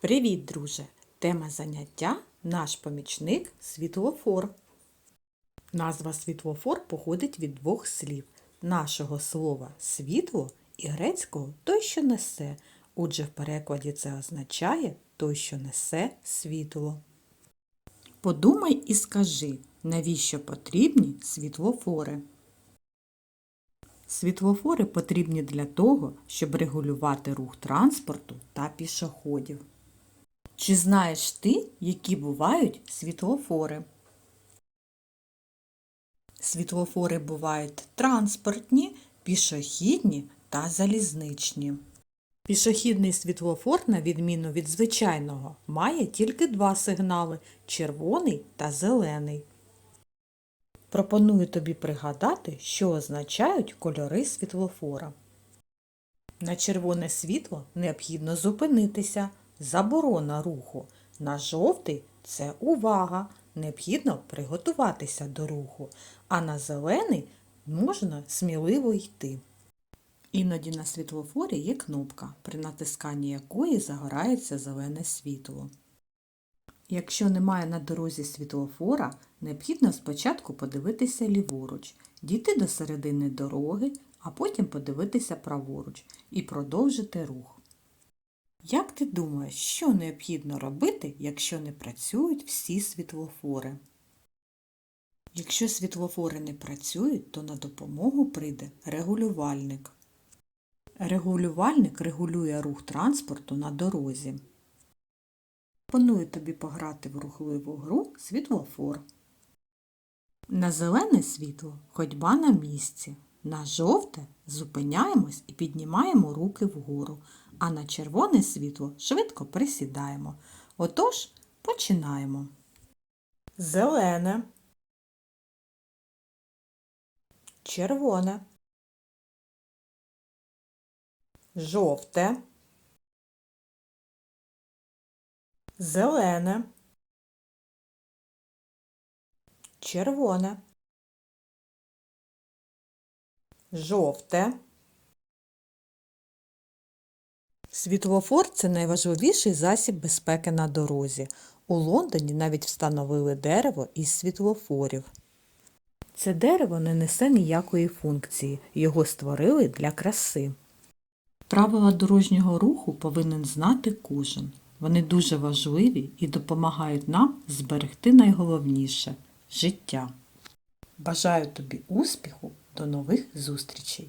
Привіт, друже! Тема заняття наш помічник світлофор. Назва світлофор походить від двох слів нашого слова світло і грецького той, що несе. Отже, в перекладі це означає той, що несе світло. Подумай і скажи, навіщо потрібні світлофори? Світлофори потрібні для того, щоб регулювати рух транспорту та пішоходів. Чи знаєш ти, які бувають світлофори? Світлофори бувають транспортні, пішохідні та залізничні. Пішохідний світлофор, на відміну від звичайного, має тільки два сигнали червоний та зелений. Пропоную тобі пригадати, що означають кольори світлофора. На червоне світло необхідно зупинитися. Заборона руху. На жовтий це увага. Необхідно приготуватися до руху. А на зелений можна сміливо йти. Іноді на світлофорі є кнопка, при натисканні якої загорається зелене світло. Якщо немає на дорозі світлофора, необхідно спочатку подивитися ліворуч, дійти до середини дороги, а потім подивитися праворуч і продовжити рух. Як ти думаєш, що необхідно робити, якщо не працюють всі світлофори? Якщо світлофори не працюють, то на допомогу прийде регулювальник. Регулювальник регулює рух транспорту на дорозі. Пропоную тобі пограти в рухливу гру світлофор. На зелене світло ходьба на місці. На жовте зупиняємось і піднімаємо руки вгору, а на червоне світло швидко присідаємо. Отож, починаємо. Зелене. Червоне. Жовте. Зелене. Червоне. Жовте. Світлофор це найважливіший засіб безпеки на дорозі. У Лондоні навіть встановили дерево із світлофорів. Це дерево не несе ніякої функції, його створили для краси. Правила дорожнього руху повинен знати кожен. Вони дуже важливі і допомагають нам зберегти найголовніше життя. Бажаю тобі успіху! До нових зустрічей!